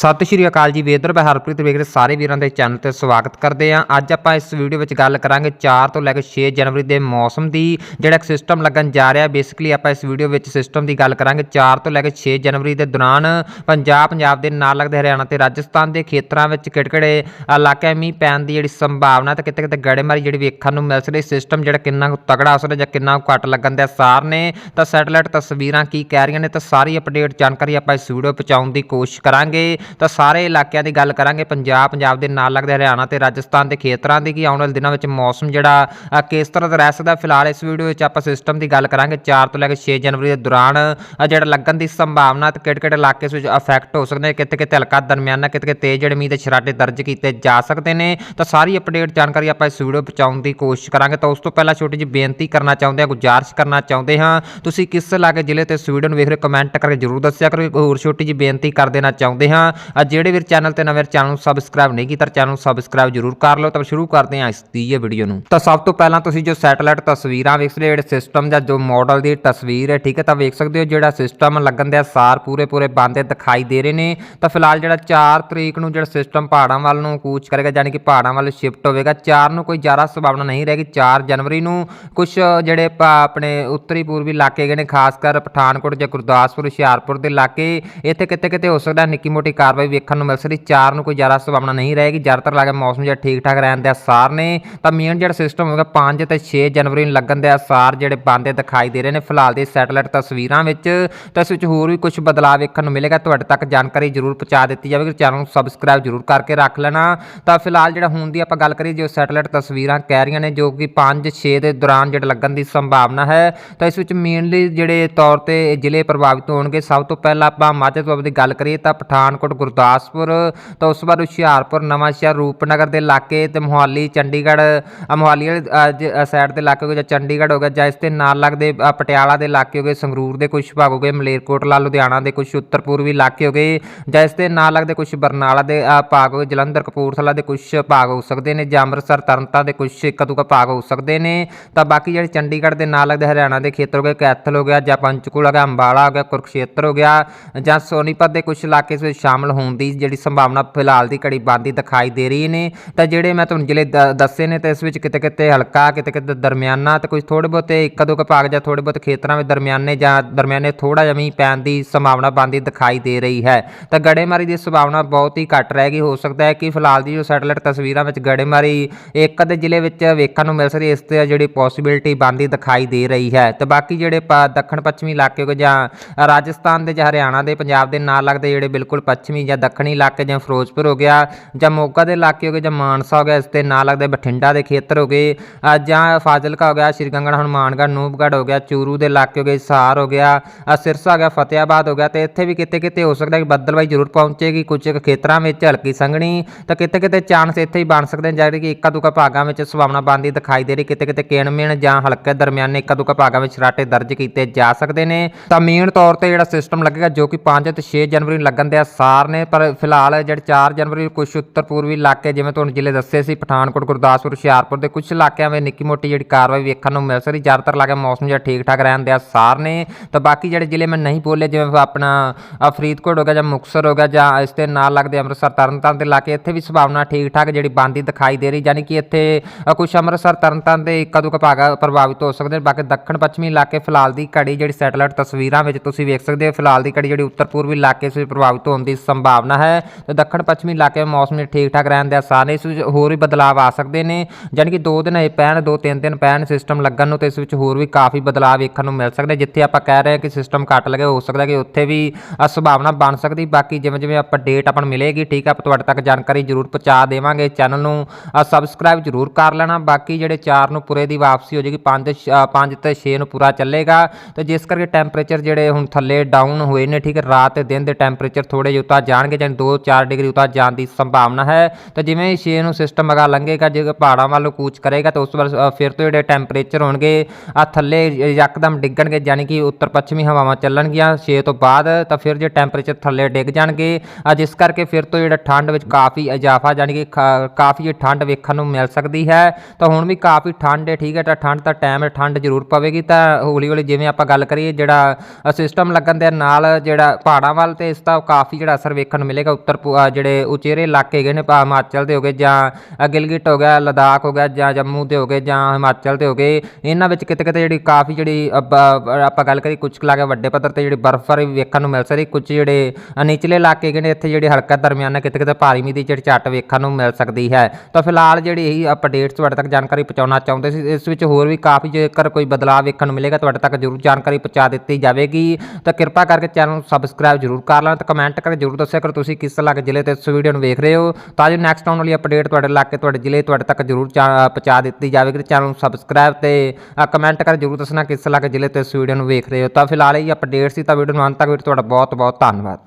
ਸਤਿ ਸ਼੍ਰੀ ਅਕਾਲ ਜੀ ਵੇਦਰ, ਮੈਂ ਹਰਪ੍ਰੀਤ ਵੇਖ ਰਹੇ ਸਾਰੇ ਵੀਰਾਂ ਦੇ ਚੈਨਲ ਤੇ ਸਵਾਗਤ ਕਰਦੇ ਹਾਂ। ਅੱਜ ਆਪਾਂ ਇਸ ਵੀਡੀਓ ਵਿੱਚ ਗੱਲ ਕਰਾਂਗੇ 4 ਤੋਂ ਲੈ ਕੇ 6 ਜਨਵਰੀ ਦੇ ਮੌਸਮ ਦੀ, ਜਿਹੜਾ ਇੱਕ ਸਿਸਟਮ ਲੱਗਣ ਜਾ ਰਿਹਾ। ਬੇਸਿਕਲੀ ਆਪਾਂ ਇਸ ਵੀਡੀਓ ਵਿੱਚ ਸਿਸਟਮ ਦੀ ਗੱਲ ਕਰਾਂਗੇ 4 ਤੋਂ ਲੈ ਕੇ 6 ਜਨਵਰੀ ਦੇ ਦੌਰਾਨ। ਪੰਜਾਬ ਪੰਜਾਬ ਦੇ ਨਾਲ ਲੱਗਦੇ ਹਰਿਆਣਾ ਤੇ ਰਾਜਸਥਾਨ ਦੇ ਖੇਤਰਾਂ ਵਿੱਚ ਕਿਹੜੇ-ਕਿਹੜੇ ਇਲਾਕਿਆਂ ਮੀਂਹ ਪੈਣ ਦੀ ਜਿਹੜੀ ਸੰਭਾਵਨਾ ਤੇ ਕਿਤੇ-ਕਿਤੇ ਗੜੇਮਾਰੀ ਜਿਹੜੀ ਵੇਖਣ ਨੂੰ ਮਿਲ ਸਕਦੀ। ਸਿਸਟਮ ਜਿਹੜਾ ਕਿੰਨਾ ਕੁ ਤਗੜਾ ਅਸਰ ਜਾਂ ਕਿੰਨਾ ਕੁ ਘੱਟ ਲੱਗਣ ਦਾ ਸਾਰ ਨੇ, ਤਾਂ ਸੈਟੇਲਾਈਟ ਤਸਵੀਰਾਂ ਕੀ ਕਹਿ ਰਹੀਆਂ ਨੇ, ਤਾਂ ਸਾਰੀ ਅਪਡੇਟ ਜਾਣਕਾਰੀ ਆਪਾਂ ਇਸ ਵੀਡੀਓ ਪਹੁੰਚਾਉਣ ਦੀ ਕੋਸ਼ਿਸ਼ ਕਰਾਂਗੇ। ਤਾਂ ਸਾਰੇ ਇਲਾਕਿਆਂ ਦੀ ਗੱਲ ਕਰਾਂਗੇ। ਪੰਜਾਬ ਪੰਜਾਬ ਦੇ ਨਾਲ ਲੱਗਦੇ ਹਰਿਆਣਾ ਤੇ ਰਾਜਸਥਾਨ ਦੇ ਖੇਤਰਾਂ ਦੀ ਕੀ ਆਉਣ ਵਾਲੇ ਦਿਨਾਂ ਵਿੱਚ ਮੌਸਮ ਜਿਹੜਾ ਕਿਸ ਤਰ੍ਹਾਂ ਦਾ ਰਹਿ ਸਕਦਾ? ਫਿਲਹਾਲ ਇਸ ਵੀਡੀਓ ਵਿੱਚ ਆਪਾਂ ਸਿਸਟਮ ਦੀ ਗੱਲ ਕਰਾਂਗੇ। 4 ਤੋਂ ਲੈ ਕੇ 6 ਜਨਵਰੀ ਦੇ ਦੌਰਾਨ ਜਿਹੜਾ ਲੱਗਣ ਦੀ ਸੰਭਾਵਨਾ ਤੇ ਕਿਹੜੇ-ਕਿਹੜੇ ਇਲਾਕੇ ਵਿੱਚ ਅਫੈਕਟ ਹੋ ਸਕਦੇ ਨੇ ਕਿਤੇ-ਕਿਤੇ ਹਲਕਾ ਦਰਮਿਆਨਾ ਕਿਤੇ-ਕਿਤੇ ਤੇਜ਼ ਜਿਹੜੇ ਮੀਂਹ ਦੇ ਛਰਾਟੇ ਦਰਜ ਕੀਤੇ ਜਾ ਸਕਦੇ ਨੇ। ਤਾਂ ਸਾਰੀ ਅਪਡੇਟ ਜਾਣਕਾਰੀ ਆਪਾਂ ਇਸ ਵੀਡੀਓ ਪਹੁੰਚਾਉਣ ਦੀ ਕੋਸ਼ਿਸ਼ ਕਰਾਂਗੇ। ਤਾਂ ਉਸ ਤੋਂ ਪਹਿਲਾਂ ਛੋਟੀ ਜਿਹੀ ਬੇਨਤੀ ਕਰਨਾ ਚਾਹੁੰਦੇ ਹਾਂ, ਗੁਜ਼ਾਰਿਸ਼ ਕਰਨਾ ਚਾਹੁੰਦੇ ਹਾਂ। ਤੁਸੀਂ ਕਿਸ ਇਲਾਕੇ ਜ਼ਿਲ੍ਹੇ ਤੇ ਇਸ ਵੀਡੀਓ ਨੂੰ ਵੇਖ ਰਹੇ ਕਮੈਂਟ ਕਰਕੇ ਜਰੂਰ ਦੱਸਿਆ ਕਰੋ। ਹੋਰ ਛੋਟੀ ਜਿਹੀ ਬੇਨਤੀ ਕਰ ਦੇਣਾ ਚਾਹੁੰਦੇ ਹਾਂ। ਅ ਜਿਹੜੇ ਵੀਰ ਚੈਨਲ ਤੇ ਨਵੇਂ ਚੈਨਲ ਨੂੰ ਸਬਸਕ੍ਰਾਈਬ ਨਹੀਂ ਕੀਤਾ, ਚੈਨਲ ਨੂੰ ਸਬਸਕ੍ਰਾਈਬ ਜਰੂਰ ਕਰ ਲਓ। ਤਾਂ ਸ਼ੁਰੂ ਕਰਦੇ ਹਾਂ ਇਸ ਦੀ ਇਹ ਵੀਡੀਓ ਨੂੰ। ਤਾਂ ਸਭ ਤੋਂ ਪਹਿਲਾਂ ਤੁਸੀਂ ਜੋ ਸੈਟੇਲਾਈਟ ਤਸਵੀਰਾਂ ਵੇਖ ਸਕਦੇ ਹੋ, ਜਿਹੜੇ ਸਿਸਟਮ ਜਾਂ ਜੋ ਮਾਡਲ ਦੀ ਤਸਵੀਰ ਹੈ, ਠੀਕ ਹੈ, ਤਾਂ ਵੇਖ ਸਕਦੇ ਹੋ ਜਿਹੜਾ ਸਿਸਟਮ ਲੱਗਣ ਦੇ ਸਾਰ ਪੂਰੇ ਪੂਰੇ ਬੰਦੇ ਦਿਖਾਈ ਦੇ ਰਹੇ ਨੇ। ਤਾਂ ਫਿਲਹਾਲ ਜਿਹੜਾ 4 ਤਰੀਕ ਨੂੰ ਜਿਹੜਾ ਸਿਸਟਮ ਪਹਾੜਾਂ ਵੱਲ ਨੂੰ ਕੂਚ ਕਰੇਗਾ, ਯਾਨੀ ਕਿ ਪਹਾੜਾਂ ਵੱਲ ਸ਼ਿਫਟ ਹੋਵੇਗਾ 4 ਨੂੰ ਕੋਈ ਜ਼ਿਆਦਾ ਸੰਭਾਵਨਾ ਨਹੀਂ ਰਹੇਗੀ। 4 ਜਨਵਰੀ ਨੂੰ ਕੁਝ ਜਿਹੜੇ ਪ- ਆਪਣੇ ਉੱਤਰੀ ਪੂਰਬੀ ਇਲਾਕੇ ਗਏ ਨੇ, ਖਾਸ ਕਰ ਪਠਾਨਕੋਟ ਜਾਂ ਗੁਰਦਾਸਪੁਰ, ਹੁਸ਼ਿਆਰਪੁਰ ਦੇ ਇਲਾਕੇ। ਇੱਥੇ ਕਿਤੇ ਕਿਤੇ ਹੋ ਸਕਦਾ ਨਿੱਕੀ ਮੋਟੀ ਕਾਰਵਾਈ ਵੇਖਣ ਨੂੰ ਮਿਲ ਸਕਦੀ। 4 ਨੂੰ ਕੋਈ ਜ਼ਿਆਦਾ ਸੰਭਾਵਨਾ ਨਹੀਂ ਰਹੇਗੀ। ਜ਼ਿਆਦਾਤਰ ਲਾਗੇ ਮੌਸਮ ਜਿਹੜਾ ਠੀਕ ਠਾਕ ਰਹਿਣ ਦੇ ਅਸਾਰ ਨੇ। ਤਾਂ ਮੇਨ ਜਿਹੜਾ ਸਿਸਟਮ ਹੋਵੇਗਾ 5 ਤੇ 6 ਜਨਵਰੀ ਨੂੰ ਲੱਗਣ ਦੇ ਅਸਾਰ ਜਿਹੜੇ ਬੰਦੇ ਦਿਖਾਈ ਦੇ ਰਹੇ ਨੇ ਫਿਲਹਾਲ ਦੀ ਸੈਟੇਲਾਈਟ ਤਸਵੀਰਾਂ ਵਿੱਚ। ਤਾਂ ਇਸ ਵਿੱਚ ਹੋਰ ਵੀ ਕੁਝ ਬਦਲਾਅ ਵੇਖਣ ਨੂੰ ਮਿਲੇਗਾ। ਤੁਹਾਡੇ ਤੱਕ ਜਾਣਕਾਰੀ ਜ਼ਰੂਰ ਪਹੁੰਚਾ ਦਿੱਤੀ ਜਾਵੇਗੀ। ਚੈਨਲ ਨੂੰ ਸਬਸਕ੍ਰਾਈਬ ਜ਼ਰੂਰ ਕਰਕੇ ਰੱਖ ਲੈਣਾ। ਤਾਂ ਫਿਲਹਾਲ ਜਿਹੜਾ ਹੁਣ ਦੀ ਆਪਾਂ ਗੱਲ ਕਰੀਏ, ਜੋ ਸੈਟੇਲਾਈਟ ਤਸਵੀਰਾਂ ਕਹਿ ਰਹੀਆਂ ਨੇ, ਜੋ ਕਿ 5 6 ਦੇ ਦੌਰਾਨ ਜਿਹੜਾ ਲੱਗਣ ਦੀ ਸੰਭਾਵਨਾ ਹੈ। ਤਾਂ ਇਸ ਵਿੱਚ ਮੇਨਲੀ ਜਿਹੜੇ ਤੌਰ ਤੇ ਜ਼ਿਲ੍ਹੇ ਪ੍ਰਭਾਵਿਤ ਹੋਣਗੇ। ਸਭ ਤੋਂ ਪਹਿਲਾਂ ਆਪਾਂ ਮਾਝੇ ਤੋਂ ਦੀ ਗੱਲ ਕਰੀਏ ਤਾਂ ਪਠਾਨਕੋਟ ਗੁਰਦਾਸਪੁਰ ਤਾਂ ਉਸ ਤੋਂ ਬਾਅਦ ਹੁਸ਼ਿਆਰਪੁਰ ਨਵਾਂਸ਼ਹਿਰ ਰੂਪਨਗਰ ਦੇ ਇਲਾਕੇ ਤੇ ਮੋਹਾਲੀ ਚੰਡੀਗੜ੍ਹ ਅ, ਮੋਹਾਲੀ ਵਾਲੇ ਸਾਈਡ ਦੇ ਇਲਾਕੇ ਹੋ ਗਏ ਜਾਂ ਚੰਡੀਗੜ੍ਹ ਹੋ ਗਿਆ ਜਾਂ ਇਸ ਦੇ ਨਾਲ ਲੱਗਦੇ ਪਟਿਆਲਾ ਦੇ ਇਲਾਕੇ ਹੋ ਗਏ ਸੰਗਰੂਰ ਦੇ ਕੁਝ ਭਾਗ ਹੋ ਗਏ ਮਲੇਰਕੋਟਲਾ ਲੁਧਿਆਣਾ ਦੇ ਕੁਝ ਉੱਤਰ ਪੂਰਬੀ ਇਲਾਕੇ ਹੋ ਗਏ ਜਾਂ ਇਸ ਦੇ ਨਾਲ ਲੱਗਦੇ ਕੁਝ ਬਰਨਾਲਾ ਦੇ ਭਾਗ ਹੋ ਗਏ ਜਲੰਧਰ ਕਪੂਰਥਲਾ ਦੇ ਕੁਝ ਭਾਗ ਹੋ ਸਕਦੇ ਨੇ ਜਾਂ ਅੰਮ੍ਰਿਤਸਰ ਤਰਨਤਾਰਨ ਦੇ ਕੁਝ ਇੱਕ ਦੋ ਕੁ ਭਾਗ ਹੋ ਸਕਦੇ ਨੇ। ਤਾਂ ਬਾਕੀ ਜਿਹੜੇ ਚੰਡੀਗੜ੍ਹ ਦੇ ਨਾਲ ਲੱਗਦੇ ਹਰਿਆਣਾ ਦੇ ਖੇਤਰ ਹੋ ਗਏ ਕੈਥਲ ਹੋ ਗਿਆ ਜਾਂ ਪੰਚਕੂਲਾ ਹੋ ਗਿਆ ਅੰਬਾਲਾ ਹੋ ਗਿਆ ਕੁਰਕਸ਼ੇਤਰ ਹੋ ਗਿਆ ਜਾਂ ਸੋਨੀਪਤ ਦੇ ਕੁਝ ਇਲਾਕੇ ਇਸ ਵਿੱਚ ਸ਼ਾਮਲ ਹੋਣ ਦੀ ਜਿਹੜੀ ਸੰਭਾਵਨਾ ਫਿਲਹਾਲ ਦੀ ਘੜੀ ਬਣਦੀ ਦਿਖਾਈ ਦੇ ਰਹੀ ਨੇ। ਤਾਂ ਜਿਹੜੇ ਮੈਂ ਤੁਹਾਨੂੰ ਜ਼ਿਲ੍ਹੇ ਦ- ਦੱਸੇ ਨੇ ਤਾਂ ਇਸ ਵਿੱਚ ਕਿਤੇ ਕਿਤੇ ਹਲਕਾ ਕਿਤੇ ਕਿਤੇ ਦਰਮਿਆਨਾ ਤੇ ਕੁਝ ਥੋੜੇ ਬਹੁਤੇ ਇੱਕ ਦੋ ਕੁ ਭਾਗ ਜਾਂ ਥੋੜੇ ਬਹੁਤ ਖੇਤਰਾਂ ਵਿੱਚ ਦਰਮਿਆਨੇ ਜਾਂ ਦਰਮਿਆਨੇ ਥੋੜਾ ਜਿਹਾ ਮੀਂਹ ਪੈਣ ਦੀ ਸੰਭਾਵਨਾ ਬਣਦੀ ਦਿਖਾਈ ਦੇ ਰਹੀ ਹੈ। ਤਾਂ ਗੜੇਮਾਰੀ ਦੀ ਸੰਭਾਵਨਾ ਬਹੁਤ ਹੀ ਘੱਟ ਰਹਿ ਗਈ। ਹੋ ਸਕਦਾ ਹੈ ਕਿ ਫਿਲਹਾਲ ਦੀ ਜੋ ਸੈਟੇਲਾਈਟ ਤਸਵੀਰਾਂ ਵਿੱਚ ਗੜੇਮਾਰੀ ਇੱਕ ਅੱਧੇ ਜ਼ਿਲ੍ਹੇ ਵਿੱਚ ਵੇਖਣ ਨੂੰ ਮਿਲ ਸਕਦੀ ਹੈ। ਇਸ ਤੇ ਜਿਹੜੀ ਪੋਸਿਬਿਲਿਟੀ ਬਣਦੀ ਦਿਖਾਈ ਦੇ ਰਹੀ ਹੈ। ਤੇ ਬਾਕੀ ਜਿਹੜੇ ਪ- ਦੱਖਣ ਪੱਛਮੀ ਇਲਾਕੇ ਕੋ ਜਾਂ ਰਾਜਸਥਾਨ ਦੇ ਜਾਂ ਹਰਿਆਣਾ ਦੇ, ਪੰਜਾਬ ਦੇ ਨਾਲ ਲੱਗਦੇ ਜਿਹੜੇ ਬਿਲਕੁਲ ਪੱਛਮੀ ਪੱਛਮੀ ਜਾਂ ਦੱਖਣੀ ਇਲਾਕੇ ਜਾਂ ਫਿਰੋਜ਼ਪੁਰ ਹੋ ਗਿਆ ਜਾਂ ਮੋਗਾ ਦੇ ਇਲਾਕੇ ਹੋ ਗਏ ਜਾਂ ਮਾਨਸਾ ਹੋ ਗਿਆ, ਇਸ 'ਤੇ ਨਾਲ ਲੱਗਦੇ ਬਠਿੰਡਾ ਦੇ ਖੇਤਰ ਹੋ ਗਏ ਜਾਂ ਫਾਜ਼ਿਲਕਾ ਹੋ ਗਿਆ, ਸ਼੍ਰੀ ਗੰਗੜ ਹਨੂਮਾਨਗੜ੍ਹ ਨੂਬਗੜ੍ਹ ਹੋ ਗਿਆ, ਚੂਰੂ ਦੇ ਇਲਾਕੇ ਹੋ ਗਏ ਸਾਰ ਹੋ ਗਿਆ ਸਿਰਸਾ ਹੋ ਗਿਆ, ਫਤਿਆਬਾਦ ਹੋ ਗਿਆ, ਤੇ ਇੱਥੇ ਵੀ ਕਿਤੇ ਕਿਤੇ ਹੋ ਸਕਦਾ ਕਿ ਬੱਦਲਬਾਈ ਜ਼ਰੂਰ ਪਹੁੰਚੇਗੀ, ਕੁਝ ਖੇਤਰਾਂ ਵਿੱਚ ਹਲਕੀ ਸੰਘਣੀ, ਤਾਂ ਕਿਤੇ ਕਿਤੇ ਚਾਂਸ ਇੱਥੇ ਹੀ ਬਣ ਸਕਦੇ ਨੇ, ਜਿਹੜੇ ਕਿ ਇੱਕਾ ਦੁੱਕਾ ਭਾਗਾਂ ਵਿੱਚ ਸੰਭਾਵਨਾ ਬਣਦੀ ਦਿਖਾਈ ਦੇ ਰਹੀ, ਕਿਤੇ ਕਿਤੇ ਕੇਣਮੇਣ ਜਾਂ ਹਲਕੇ ਦਰਮਿਆਨੇ ਇੱਕਾ ਦੁੱਕਾ ਭਾਗਾਂ ਵਿੱਚ ਸਰਾਟੇ ਦਰਜ ਕੀਤੇ ਜਾ ਸਕਦੇ ਨੇ, ਤਾਂ ਮੇਨ ਤੌਰ ਤੇ ਜਿਹੜਾ ਸਿਸਟਮ ਲੱਗੇਗਾ ਜੋ ਕਿ 5 ਤੇ 6 ਜਨਵਰੀ ਨੂੰ ਲੱਗਣ ਦੇ ਆਸਾਰ ਨੇ ਪਰ ਫਿਲਹਾਲ ਜਿਹੜੇ 4 ਜਨਵਰੀ ਨੂੰ ਕੁਝ ਉੱਤਰ ਪੂਰਬੀ ਇਲਾਕੇ ਜਿਵੇਂ ਤੁਹਾਨੂੰ ਜ਼ਿਲ੍ਹੇ ਦੱਸੇ ਸੀ ਪਠਾਨਕੋਟ ਗੁਰਦਾਸਪੁਰ ਹੁਸ਼ਿਆਰਪੁਰ ਦੇ ਕੁਝ ਇਲਾਕਿਆਂ ਵਿੱਚ ਨਿੱਕੀ ਮੋਟੀ ਜਿਹੜੀ ਕਾਰਵਾਈ ਵੇਖਣ ਨੂੰ ਮਿਲ ਸਕਦੀ ਜ਼ਿਆਦਾਤਰ ਇਲਾਕੇ ਮੌਸਮ ਜਿਹੜਾ ਠੀਕ ਠਾਕ ਰਹਿਣ ਦੇ ਆਸਾਰ ਨੇ। ਤਾਂ ਬਾਕੀ ਜਿਹੜੇ ਜ਼ਿਲ੍ਹੇ ਮੈਂ ਨਹੀਂ ਬੋਲੇ ਜਿਵੇਂ ਆਪਣਾ ਫਰੀਦਕੋਟ ਹੋ ਗਿਆ ਜਾਂ ਮੁਕਤਸਰ ਹੋ ਗਿਆ ਜਾਂ ਇਸ ਦੇ ਨਾਲ ਲੱਗਦੇ ਅੰਮ੍ਰਿਤਸਰ ਤਰਨਤਾਰਨ ਦੇ ਇਲਾਕੇ ਇੱਥੇ ਵੀ ਸੰਭਾਵਨਾ ਠੀਕ ਠਾਕ ਜਿਹੜੀ ਬੰਦੀ ਦਿਖਾਈ ਦੇ ਰਹੀ। ਯਾਨੀ ਕਿ ਇੱਥੇ ਅ, ਕੁਝ ਅੰਮ੍ਰਿਤਸਰ ਤਰਨਤਾਰਨ ਦੇ ਇੱਕ ਦੋ ਕੁ ਭਾਗ ਪ੍ਰਭਾਵਿਤ ਹੋ ਸਕਦੇ ਨੇ। ਬਾਕੀ ਦੱਖਣ ਪੱਛਮੀ ਇਲਾਕੇ ਫਿਲਹਾਲ ਦੀ ਘੜੀ ਜਿਹੜੀ ਸੈਟਲਾਈਟ ਤਸਵੀਰਾਂ ਵਿੱਚ ਤੁਸੀਂ ਵੇਖ ਸਕਦੇ ਹੋ। ਫਿਲਹਾਲ ਦੀ ਘੜੀ ਜਿਹੜੀ ਉੱਤਰ ਪੂਰਬੀ ਇਲਾਕੇ ਵਿੱਚ ਪ੍ਰਭਾਵਿਤ ਹੋਣ ਦੀ ਸੰਭਾਵਨਾ ਹੈ। ਤੇ ਦੱਖਣ ਪੱਛਮੀ ਇਲਾਕੇ ਵਿੱਚ ਮੌਸਮ ਠੀਕ ਠਾਕ ਰਹਿਣ ਦੇ ਆਸਾਰ ਨੇ ਇਸ ਵਿੱਚ ਹੋਰ ਵੀ ਬਦਲਾਅ ਆ ਸਕਦੇ ਨੇ। ਯਾਨੀ ਕਿ ਦੋ ਦਿਨ ਇਹ ਪੈਣ ਦੋ ਤਿੰਨ ਦਿਨ ਪੈਣ ਸਿਸਟਮ ਲੱਗਣ ਨੂੰ ਤੇ ਇਸ ਵਿੱਚ ਹੋਰ ਵੀ ਕਾਫੀ ਬਦਲਾਅ ਵੇਖਣ ਨੂੰ ਮਿਲ ਸਕਦੇ। ਜਿੱਥੇ ਆਪਾਂ ਕਹਿ ਰਹੇ ਹਾਂ ਕਿ ਸਿਸਟਮ ਘੱਟ ਲੱਗੇ ਹੋ ਸਕਦਾ ਕਿ ਉੱਥੇ ਵੀ ਅ, ਸੰਭਾਵਨਾ ਬਣ ਸਕਦੀ। ਬਾਕੀ ਜਿਵੇਂ ਜਿਵੇਂ ਆਪਾਂ ਡੇਟ ਆਪਾਂ ਨੂੰ ਮਿਲੇਗੀ ਠੀਕ ਆ ਆਪਾਂ ਤੁਹਾਡੇ ਤੱਕ ਜਾਣਕਾਰੀ ਜ਼ਰੂਰ ਪਹੁੰਚਾ ਦੇਵਾਂਗੇ। ਚੈਨਲ ਨੂੰ ਸਬਸਕ੍ਰਾਈਬ ਜ਼ਰੂਰ ਕਰ ਲੈਣਾ। ਬਾਕੀ ਜਿਹੜੇ 4 ਨੂੰ ਪੂਰੇ ਦੀ ਵਾਪਸੀ ਹੋ ਜਾਏਗੀ 5 5 ਤੇ 6 ਨੂੰ ਪੂਰਾ ਚੱਲੇਗਾ। ਤੇ ਜਿਸ ਕਰਕੇ ਟੈਂਪਰੇਚਰ ਜਿਹੜੇ ਹੁਣ ਥੱਲੇ ਡਾਊਨ ਹੋਏ ਨੇ ਠੀਕ ਹੈ ਰਾਤ ਤੇ ਦਿਨ ਦੇ ਟੈਂਪਰੇਚਰ ਥੋੜੇ ਜਿਹਾ ਉਤਾਰ ਜਾਣਗੇ ਜਾਂ 2-4 ਡਿਗਰੀ ਉਤਾਰ ਜਾਣ ਦੀ ਸੰਭਾਵਨਾ ਹੈ। ਤਾਂ ਜਿਵੇਂ ਹੀ 6 ਨੂੰ ਸਿਸਟਮ ਅਗਾ ਲੰਘੇਗਾ, ਜੇ ਪਹਾੜਾਂ ਵੱਲ ਕੂਚ ਕਰੇਗਾ, ਤਾਂ ਉਸ ਵਾਰ ਫਿਰ ਤੋਂ ਜਿਹੜੇ ਟੈਂਪਰੇਚਰ ਹੋਣਗੇ ਆ ਥੱਲੇ ਯਕਦਮ ਡਿੱਗਣਗੇ, ਯਾਨੀ ਕਿ ਉੱਤਰ ਪੱਛਮੀ ਹਵਾਵਾਂ ਚੱਲਣਗੀਆਂ 6 ਤੋਂ ਬਾਅਦ, ਤਾਂ ਫਿਰ ਜੇ ਟੈਂਪਰੇਚਰ ਥੱਲੇ ਡਿੱਗ ਜਾਣਗੇ ਆ ਜਿਸ ਕਰਕੇ ਫਿਰ ਤੋਂ ਜਿਹੜਾ ਠੰਡ ਵਿੱਚ ਕਾਫੀ ਇਜ਼ਾਫਾ ਯਾਨੀ ਕਿ ਕਾਫੀ ਠੰਡ ਵੇਖਣ ਨੂੰ ਮਿਲ ਸਕਦੀ ਹੈ। ਤਾਂ ਹੁਣ ਵੀ ਕਾਫੀ ਠੰਡ ਹੈ, ਠੀਕ ਹੈ, ਤਾਂ ਠੰਡ ਦਾ ਟਾਈਮ ਹੈ, ਠੰਡ ਜ਼ਰੂਰ ਪਵੇਗੀ। ਤਾਂ ਹੌਲੀ ਹੌਲੀ ਜਿਵੇਂ ਆਪਾਂ ਗੱਲ ਕਰੀਏ, ਜਿਹੜਾ ਸਿਸਟਮ ਲੱਗਣ ਦੇ ਨਾਲ ਜਿਹੜਾ ਪਹਾੜਾਂ ਵੱਲ ਤੇ ਇਸ ਦਾ ਕਾਫੀ ਜਿਹੜਾ ਅਸਰ ਜ਼ਿਆਦਾਤਰ ਵੇਖਣ ਨੂੰ ਮਿਲੇਗਾ। ਉੱਤਰ ਪੂ- ਜਿਹੜੇ ਉਚੇਰੇ ਇਲਾਕੇ ਹੈਗੇ ਨੇ ਭਾ ਹਿਮਾਚਲ ਦੇ ਹੋਗੇ ਜਾਂ ਗਿਲਗਿਟ ਹੋ ਗਿਆ, ਲਦਾਖ ਹੋ ਗਿਆ ਜਾਂ ਜੰਮੂ ਦੇ ਹੋਗੇ ਜਾਂ ਹਿਮਾਚਲ ਦੇ ਹੋਗੇ ਇਹਨਾਂ ਵਿੱਚ ਕਿਤੇ ਕਿਤੇ ਜਿਹੜੀ ਕਾਫੀ ਜਿਹੜੀ ਆਪਾਂ ਗੱਲ ਕਰੀ ਕੁਝ ਕੁ ਇਲਾਕੇ ਵੱਡੇ ਪੱਧਰ ਤੇ ਜਿਹੜੀ ਬਰਫ਼ਬਾਰੀ ਵੀ ਵੇਖਣ ਨੂੰ ਮਿਲ ਸਕਦੀ ਕੁਝ ਜਿਹੜੇ ਨਿਚਲੇ ਇਲਾਕੇ ਹੈਗੇ ਨੇ, ਇੱਥੇ ਜਿਹੜੇ ਹਲਕਾ ਦਰਮਿਆਨਾ ਕਿਤੇ ਕਿਤੇ ਭਾਰੀ ਮੀਂਹ ਦੀ ਜਿਹੜੀ ਝੱਟ ਵੇਖਣ ਨੂੰ ਮਿਲ ਸਕਦੀ ਹੈ। ਤਾਂ ਫਿਲਹਾਲ ਜਿਹੜੀ ਇਹੀ ਅਪਡੇਟਸ ਤੁਹਾਡੇ ਤੱਕ ਜਾਣਕਾਰੀ ਪਹੁੰਚਾਉਣਾ ਚਾਹੁੰਦੇ ਸੀ, ਇਸ ਵਿੱਚ ਹੋਰ ਵੀ ਕਾਫੀ ਜੇਕਰ ਕੋਈ ਬਦਲਾਅ ਵੇਖਣ ਨੂੰ ਮਿਲੇਗਾ, ਤੁਹਾਡੇ ਤੱਕ ਜ਼ਰੂਰ ਜਾਣਕਾਰੀ ਪਹੁੰਚਾ ਦਿੱਤੀ ਜਾਵੇਗੀ। ਤਾਂ ਕਿਰਪਾ ਕਰਕੇ ਚੈਨਲ ਨੂੰ ਸਬਸਕ੍ਰਾਈਬ ਜ਼ਰੂਰ ਕਰ ਲੈਣਾ ਤੇ ਕਮੈਂਟ ਕਰਕੇ ਜ਼ਰੂਰ ਦੱਸਿਆ ਕਰੋ ਤੁਸੀਂ ਕਿਸ ਇਲਾਕੇ ਜ਼ਿਲ੍ਹੇ ਤੇ ਇਸ ਵੀਡੀਓ ਨੂੰ ਵੇਖ ਰਹੇ ਹੋ। ਤਾਂ ਜੋ ਨੈਕਸਟ ਆਉਣ ਵਾਲੀ ਅਪਡੇਟ ਤੁਹਾਡੇ ਇਲਾਕੇ, ਤੁਹਾਡੇ ਜ਼ਿਲ੍ਹੇ ਤੁਹਾਡੇ ਤੱਕ ਜ਼ਰੂਰ ਚਾ- ਪਹੁੰਚਾ ਦਿੱਤੀ ਜਾਵੇਗੀ। ਚੈਨਲ ਨੂੰ ਸਬਸਕ੍ਰਾਈਬ ਤੇ ਕਮੈਂਟ ਕਰ ਜ਼ਰੂਰ ਦੱਸਣਾ ਕਿਸ ਇਲਾਕੇ ਜ਼ਿਲ੍ਹੇ ਤੇ ਇਸ ਵੀਡੀਓ ਨੂੰ ਵੇਖ ਰਹੇ ਹੋ। ਤਾਂ ਫਿਲਹਾਲ ਇਹ ਅਪਡੇਟ ਸੀ, ਤਾਂ ਵੀਡੀਓ ਨੂੰ ਅੰਤ ਤੱਕ ਵੇਖ। ਤੁਹਾਡਾ ਬਹੁਤ ਬਹੁਤ ਧੰਨਵਾਦ।